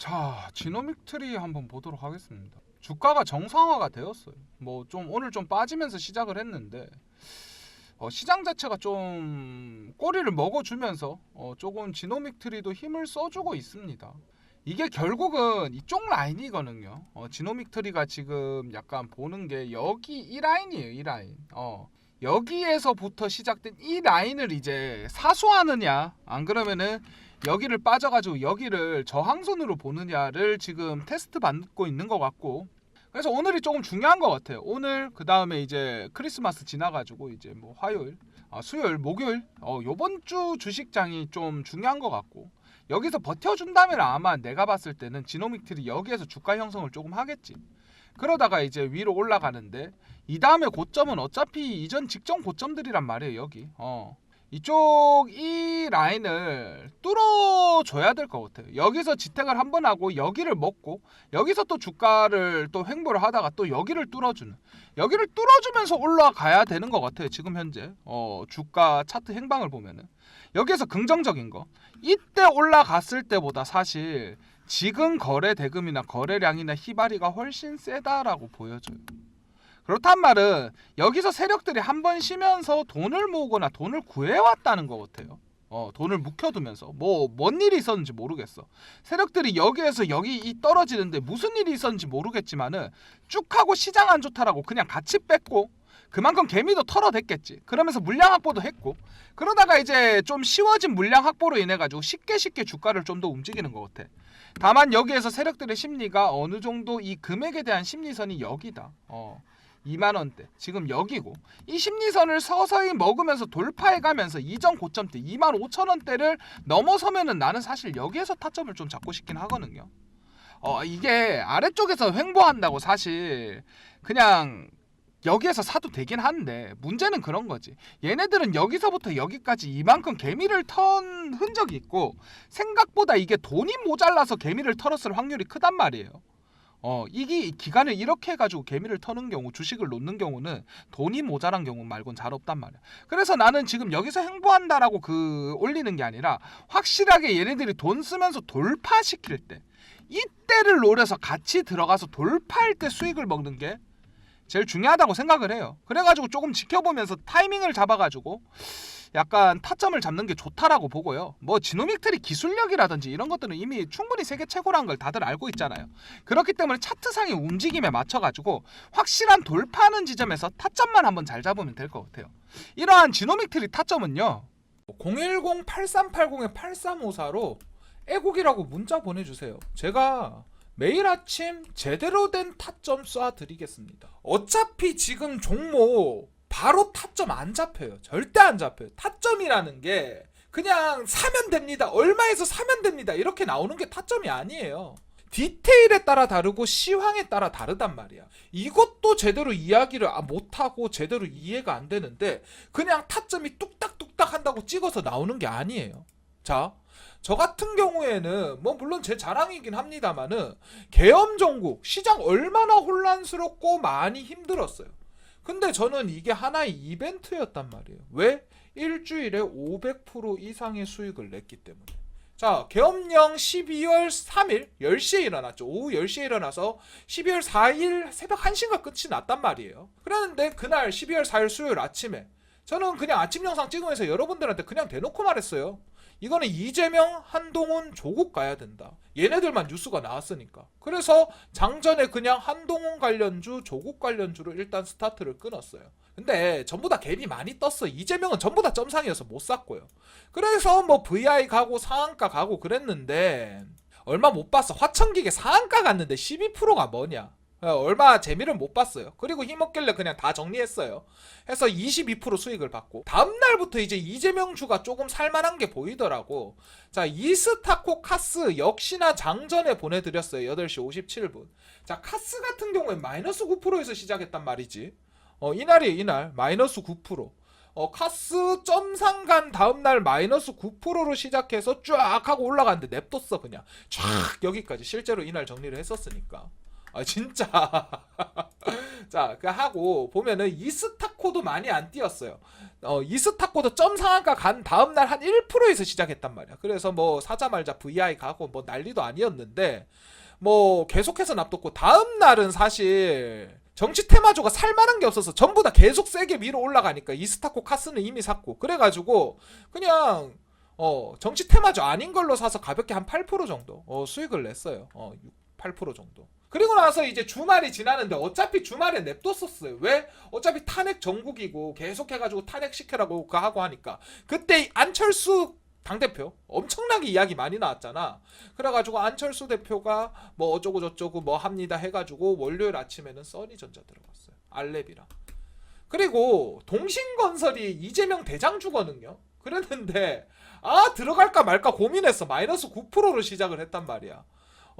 자, 지노믹 트리 한번 보도록 하겠습니다. 주가가 정상화가 되었어요. 뭐 좀 오늘 좀 빠지면서 시작을 했는데 어, 시장 자체가 좀 꼬리를 먹어주면서 어, 조금 지노믹 트리도 힘을 써주고 있습니다. 이게 결국은 이쪽 라인이거든요. 어, 지노믹 트리가 지금 약간 보는 게 여기 이 라인이에요. 이 라인. 어, 여기에서부터 시작된 이 라인을 이제 사수하느냐 안 그러면은 여기를 빠져가지고 여기를 저항선으로 보느냐를 지금 테스트 받고 있는 것 같고 그래서 오늘이 조금 중요한 것 같아요. 오늘 그 다음에 이제 크리스마스 지나가지고 이제 뭐 화요일, 아, 수요일, 목요일 어, 요번 주 주식장이 좀 중요한 것 같고 여기서 버텨준다면 아마 내가 봤을 때는 지노믹틀이 여기에서 주가 형성을 조금 하겠지. 그러다가 이제 위로 올라가는데 이 다음에 고점은 어차피 이전 직전 고점들이란 말이에요 여기. 어. 이쪽 이 라인을 뚫어줘야 될 것 같아요. 여기서 지탱을 한 번 하고 여기를 먹고 여기서 또 주가를 또 횡보를 하다가 또 여기를 뚫어주는 여기를 뚫어주면서 올라가야 되는 것 같아요. 지금 현재 어, 주가 차트 행방을 보면은 여기에서 긍정적인 거 이때 올라갔을 때보다 사실 지금 거래 대금이나 거래량이나 희발이가 훨씬 세다라고 보여져요. 그렇단 말은 여기서 세력들이 한 번 쉬면서 돈을 모으거나 돈을 구해왔다는 것 같아요. 어, 돈을 묵혀두면서 뭐 뭔 일이 있었는지 모르겠어. 세력들이 여기에서 여기 이 떨어지는데 무슨 일이 있었는지 모르겠지만은 쭉 하고 시장 안 좋다라고 그냥 같이 뺐고 그만큼 개미도 털어댔겠지. 그러면서 물량 확보도 했고 그러다가 이제 좀 쉬워진 물량 확보로 인해 가지고 쉽게 쉽게 주가를 좀 더 움직이는 것 같아. 다만 여기에서 세력들의 심리가 어느 정도 이 금액에 대한 심리선이 여기다. 어. 2만 원대 지금 여기고 이 심리선을 서서히 먹으면서 돌파해 가면서 이전 고점대 2만 5천 원대를 넘어서면은 나는 사실 여기에서 타점을 좀 잡고 싶긴 하거든요. 어 이게 아래쪽에서 횡보한다고 사실 그냥 여기에서 사도 되긴 한데 문제는 그런 거지. 얘네들은 여기서부터 여기까지 이만큼 개미를 턴 흔적이 있고 생각보다 이게 돈이 모자라서 개미를 털었을 확률이 크단 말이에요. 어 이게 기간을 이렇게 해가지고 개미를 터는 경우 주식을 놓는 경우는 돈이 모자란 경우 말곤 잘 없단 말이야. 그래서 나는 지금 여기서 행보한다라고 그 올리는 게 아니라 확실하게 얘네들이 돈 쓰면서 돌파시킬 때 이때를 노려서 같이 들어가서 돌파할 때 수익을 먹는 게 제일 중요하다고 생각을 해요. 그래가지고 조금 지켜보면서 타이밍을 잡아가지고 약간 타점을 잡는 게 좋다라고 보고요. 뭐 지노믹트리 기술력이라든지 이런 것들은 이미 충분히 세계 최고라는 걸 다들 알고 있잖아요. 그렇기 때문에 차트상의 움직임에 맞춰가지고 확실한 돌파하는 지점에서 타점만 한번 잘 잡으면 될 것 같아요. 이러한 지노믹트리 타점은요. 010-8380-8354로 애국이라고 문자 보내주세요. 제가 매일 아침 제대로 된 타점 쏴드리겠습니다. 어차피 지금 종목 바로 타점 안 잡혀요. 절대 안 잡혀요. 타점이라는 게 그냥 사면 됩니다. 얼마에서 사면 됩니다. 이렇게 나오는 게 타점이 아니에요. 디테일에 따라 다르고 시황에 따라 다르단 말이야. 이것도 제대로 이야기를 아- 못하고 제대로 이해가 안 되는데 그냥 타점이 뚝딱뚝딱 한다고 찍어서 나오는 게 아니에요. 자, 저 같은 경우에는 뭐 물론 제 자랑이긴 합니다만은 계엄 정국 시장 얼마나 혼란스럽고 많이 힘들었어요. 근데 저는 이게 하나의 이벤트였단 말이에요. 왜? 일주일에 500% 이상의 수익을 냈기 때문에. 자, 계엄령 12월 3일 10시에 일어났죠. 오후 10시에 일어나서 12월 4일 새벽 1시가 끝이 났단 말이에요. 그랬는데 그날 12월 4일 수요일 아침에 저는 그냥 아침 영상 찍으면서 여러분들한테 그냥 대놓고 말했어요. 이거는 이재명, 한동훈, 조국 가야 된다. 얘네들만 뉴스가 나왔으니까. 그래서 장전에 그냥 한동훈 관련주, 조국 관련주로 일단 스타트를 끊었어요. 근데 전부 다 갭이 많이 떴어. 이재명은 전부 다 점상이어서 못 샀고요. 그래서 뭐 VI 가고 상한가 가고 그랬는데 얼마 못 봤어. 화천기계 상한가 갔는데 12%가 뭐냐? 어, 얼마 재미를 못 봤어요. 그리고 힘없길래 그냥 다 정리했어요. 해서 22% 수익을 받고 다음 날부터 이제 이재명 주가 조금 살만한 게 보이더라고. 자 이스타코 카스 역시나 장전에 보내드렸어요. 8시 57분. 자 카스 같은 경우에 마이너스 9%에서 시작했단 말이지. 어 이날이 이날 마이너스 9%. 어 카스 점상간 다음 날 마이너스 9%로 시작해서 쫙 하고 올라갔는데 냅뒀어 그냥 쫙 여기까지 실제로 이날 정리를 했었으니까. 아 진짜. 자, 그 하고 보면은 이스타코도 많이 안 뛰었어요. 어, 이스타코도 점 상한가 간 다음 날 한 1%에서 시작했단 말이야. 그래서 뭐 사자 말자 VI 가고 뭐 난리도 아니었는데 뭐 계속해서 납뒀고 다음 날은 사실 정치 테마주가 살만한 게 없어서 전부 다 계속 세게 위로 올라가니까 이스타코 카스는 이미 샀고 그래가지고 그냥 어 정치 테마주 아닌 걸로 사서 가볍게 한 8% 정도 어 수익을 냈어요. 어 8% 정도. 그리고 나서 이제 주말이 지나는데 어차피 주말에 냅뒀었어요. 왜? 어차피 탄핵 전국이고 계속 해가지고 탄핵 시켜라고 그 하고 하니까 그때 안철수 당대표 엄청나게 이야기 많이 나왔잖아. 그래가지고 안철수 대표가 뭐 어쩌고 저쩌고 뭐 합니다 해가지고 월요일 아침에는 써니전자 들어갔어요. 알렙이랑. 그리고 동신건설이 이재명 대장주거든요. 그랬는데 아 들어갈까 말까 고민했어. 마이너스 9%로 시작을 했단 말이야.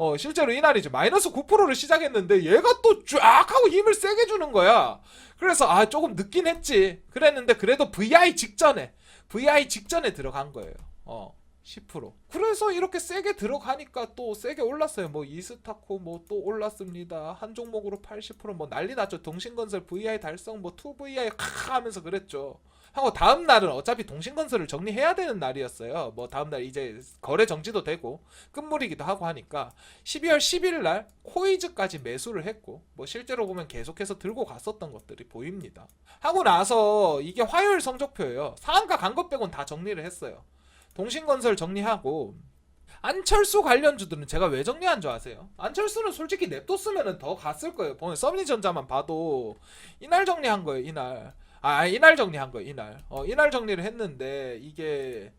어 실제로 이날이죠. 마이너스 9%를 시작했는데 얘가 또 쫙 하고 힘을 세게 주는 거야. 그래서 아 조금 늦긴 했지. 그랬는데 그래도 VI 직전에 VI 직전에 들어간 거예요. 어. 10%. 그래서 이렇게 세게 들어가니까 또 세게 올랐어요. 뭐 이스타코 뭐 또 올랐습니다. 한 종목으로 80%뭐 난리 났죠. 동신건설 VI 달성 뭐 2VI 카 하면서 그랬죠. 하고 다음 날은 어차피 동신건설을 정리해야 되는 날이었어요. 뭐 다음 날 이제 거래 정지도 되고 끝물이기도 하고 하니까 12월 11일 날 코이즈까지 매수를 했고 뭐 실제로 보면 계속해서 들고 갔었던 것들이 보입니다. 하고 나서 이게 화요일 성적표예요. 상한가 간 것 빼곤 다 정리를 했어요. 동신건설 정리하고 안철수 관련주들은 제가 왜 정리한 줄 아세요? 안철수는 솔직히 냅뒀으면 더 갔을 거예요. 보면 써니전자만 봐도 이날 정리한 거예요. 이날. 아 이날 정리한 거예요. 이날. 어 이날 정리를 했는데 이게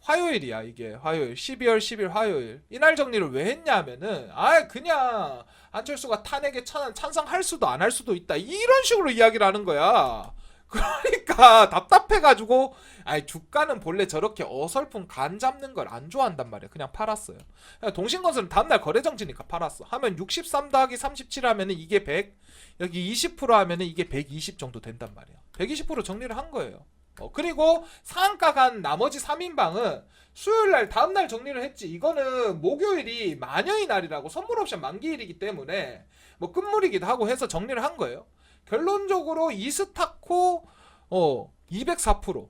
화요일이야 이게 화요일 12월 10일 화요일 이날 정리를 왜 했냐면은 아 그냥 안철수가 탄핵에 찬, 찬성할 수도 안 할 수도 있다 이런 식으로 이야기를 하는 거야 그러니까 답답해가지고 아니 주가는 본래 저렇게 어설픈 간 잡는 걸 안 좋아한단 말이야. 그냥 팔았어요. 그냥 동신건설은 다음날 거래정지니까 팔았어. 하면 63 더하기 37 하면은 이게 100 여기 20% 하면은 이게 120 정도 된단 말이야. 120% 정리를 한 거예요. 어, 그리고 상한가 간 나머지 3인방은 수요일 날 다음 날 정리를 했지. 이거는 목요일이 마녀의 날이라고 선물 옵션 만기일이기 때문에 뭐 끝물이기도 하고 해서 정리를 한 거예요. 결론적으로 이스타코 어 204%,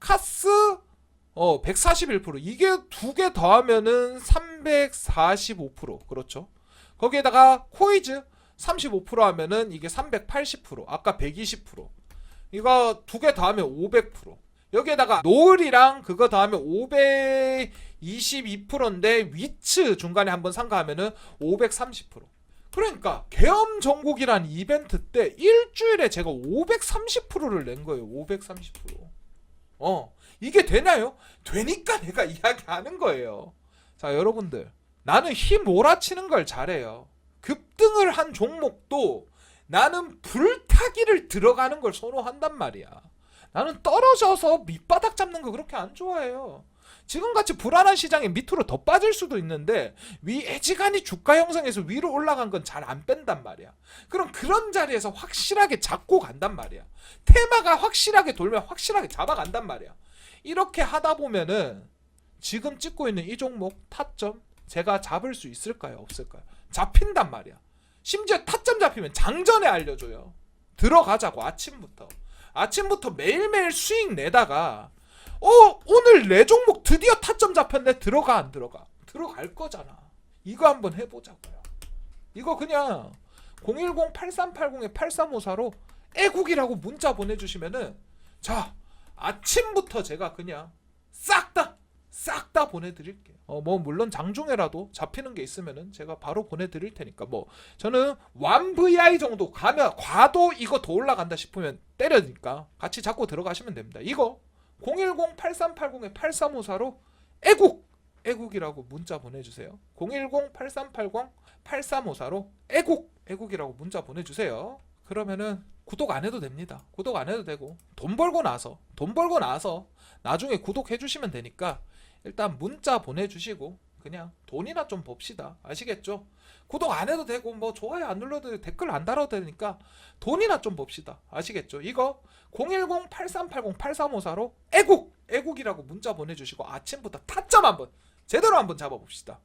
카스 어 141% 이게 두 개 더하면은 345% 그렇죠. 거기에다가 코이즈 35% 하면은 이게 380% 아까 120% 이거 두 개 더하면 500%. 여기에다가 노을이랑 그거 더하면 522%인데 위츠 중간에 한번 상가하면은 530%. 그러니까 계엄 전국이란 이벤트 때 일주일에 제가 530%를 낸 거예요. 530%. 어, 이게 되나요? 되니까 내가 이야기하는 거예요. 자, 여러분들. 나는 힘 몰아치는 걸 잘해요. 급등을 한 종목도 나는 불타기를 들어가는 걸 선호한단 말이야. 나는 떨어져서 밑바닥 잡는 거 그렇게 안 좋아해요. 지금같이 불안한 시장에 밑으로 더 빠질 수도 있는데 위 애지간히 주가 형성에서 위로 올라간 건 잘 안 뺀단 말이야. 그럼 그런 자리에서 확실하게 잡고 간단 말이야. 테마가 확실하게 돌면 확실하게 잡아간단 말이야. 이렇게 하다 보면은 지금 찍고 있는 이 종목 타점 제가 잡을 수 있을까요? 없을까요? 잡힌단 말이야. 심지어 타점 잡히면 장전에 알려줘요. 들어가자고 아침부터. 아침부터 매일매일 수익 내다가 어 오늘 내 종목 드디어 타점 잡혔네 들어가 안 들어가 들어갈 거잖아. 이거 한번 해보자고요. 이거 그냥 010-8380에 8354로 애국이라고 문자 보내주시면은 자 아침부터 제가 그냥 싹 다 싹 다 보내드릴게요. 어 뭐 물론 장중에라도 잡히는 게 있으면은 제가 바로 보내드릴 테니까 뭐 저는 완 VI 정도 가면 과도 이거 더 올라간다 싶으면 때려니까 같이 잡고 들어가시면 됩니다. 이거 010-8380에 8354로 애국 애국이라고 문자 보내주세요. 010-8380-8354로 애국 애국이라고 문자 보내주세요. 그러면은 구독 안 해도 됩니다. 구독 안 해도 되고 돈 벌고 나서 돈 벌고 나서 나중에 구독해 주시면 되니까 일단 문자 보내주시고 그냥 돈이나 좀 봅시다. 아시겠죠? 구독 안 해도 되고 뭐 좋아요 안 눌러도 댓글 안 달아도 되니까 돈이나 좀 봅시다. 아시겠죠? 이거 010-8380-8354로 애국 애국이라고 문자 보내주시고 아침부터 타점 한번 제대로 한번 잡아봅시다.